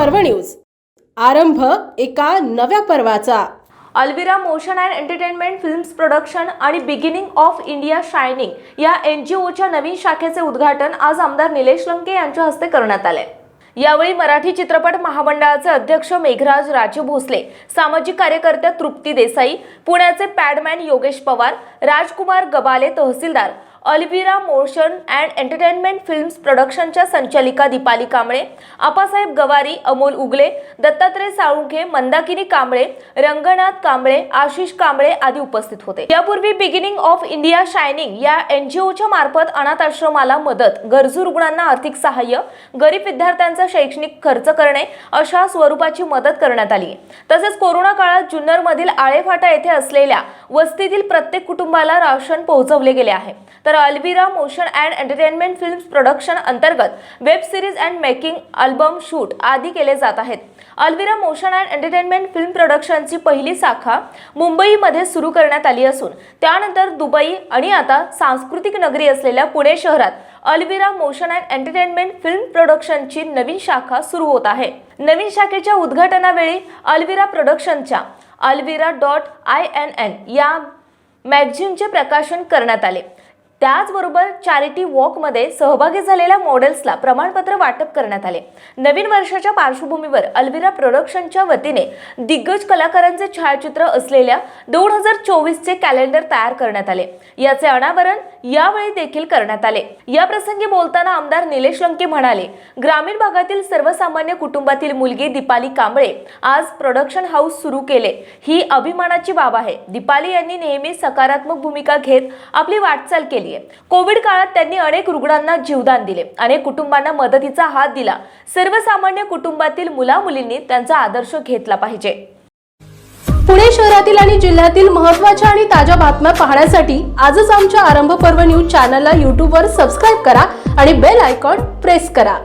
News. आरंभ एका नव्या पर्वाचा. Alvira motion and entertainment films production आणि बिगिनिंग ऑफ इंडिया शायनिंग या एन जी ओच्या नवीन शाखेचे उद्घाटन आज आमदार निलेश लंके यांच्या हस्ते करण्यात आले. यावेळी मराठी चित्रपट महामंडळाचे अध्यक्ष मेघराज राजे भोसले सामाजिक कार्यकर्त्या तृप्ती देसाई पुण्याचे Padman Yogesh Pawar Rajkumar Gabale tehsildar Alvira motion and entertainment films प्रोडक्शनच्या संचालिका दीपाली कांबळे आपासाहेब गवारी अमोल उगले दत्तात्रय साळुंखे मंदाकिनी कांबळे रंगनाथ कांबळे आशिष कांबळे आदी उपस्थित होते. यापूर्वी बिगिनिंग ऑफ इंडिया शायनिंग या एनजीओच्या मार्फत अनाथ आश्रमाला मदत गरजू रुग्णांना आर्थिक सहाय्य गरीब विद्यार्थ्यांचा शैक्षणिक खर्च करणे अशा स्वरूपाची मदत करण्यात आली. तसेच कोरोना काळात जुन्नरमधील आळेफाटा येथे असलेल्या वस्तीतील प्रत्येक कुटुंबाला राशन पोहोचवले गेले आहे. तर Alvira motion and entertainment films production अंतर्गत web series and making album shoot आदी केले जात आहेत. Alvira motion and entertainment film प्रोडक्शनची पहिली शाखा मुंबईमध्ये सुरू करण्यात आली असून त्यानंतर दुबई आणि आता सांस्कृतिक नगरी असलेल्या पुणे शहरात Alvira motion and entertainment film प्रोडक्शनची नवीन शाखा सुरू होत आहे. नवीन शाखेच्या उद्घाटनावेळी Alvira प्रोडक्शनच्या Alvira dot I N N या मॅगझिनचे प्रकाशन करण्यात आले. त्याचबरोबर चॅरिटी वॉकमध्ये सहभागी झालेल्या मॉडेल्सला प्रमाणपत्र वाटप करण्यात आले. नवीन वर्षाच्या पार्श्वभूमीवर अल्विरा प्रोडक्शनच्या वतीने दिग्गज कलाकारांचे छायाचित्र असलेल्या दोन हजार चोवीसचे कॅलेंडर तयार करण्यात आले. याचे अनावरण यावेळी देखील करण्यात आले. या प्रसंगी बोलताना आमदार निलेश लंके म्हणाले ग्रामीण भागातील सर्वसामान्य कुटुंबातील मुलगी दीपाली कांबळे आज प्रोडक्शन हाऊस सुरू केले. ही अभिमानाची बाब आहे. दीपाली यांनी नेहमी सकारात्मक भूमिका घेत आपली वाटचाल केली. केली आहे कोविड काळात त्यांनी अनेक रुग्णांना जीवदान दिले. अनेक कुटुंबांना मदतीचा हात दिला. सर्वसामान्य कुटुंबातील मुला मुलींनी त्यांचा आदर्श घेतला पाहिजे. पुणे शहरातील आणि जिल्ह्यातील महत्त्वाच्या आणि ताज्या बातम्या पाहण्यासाठी आजच आमच्या आरंभ पर्व न्यूज चॅनलला यूट्यूबवर सबस्क्राईब करा आणि बेल आयकॉन प्रेस करा.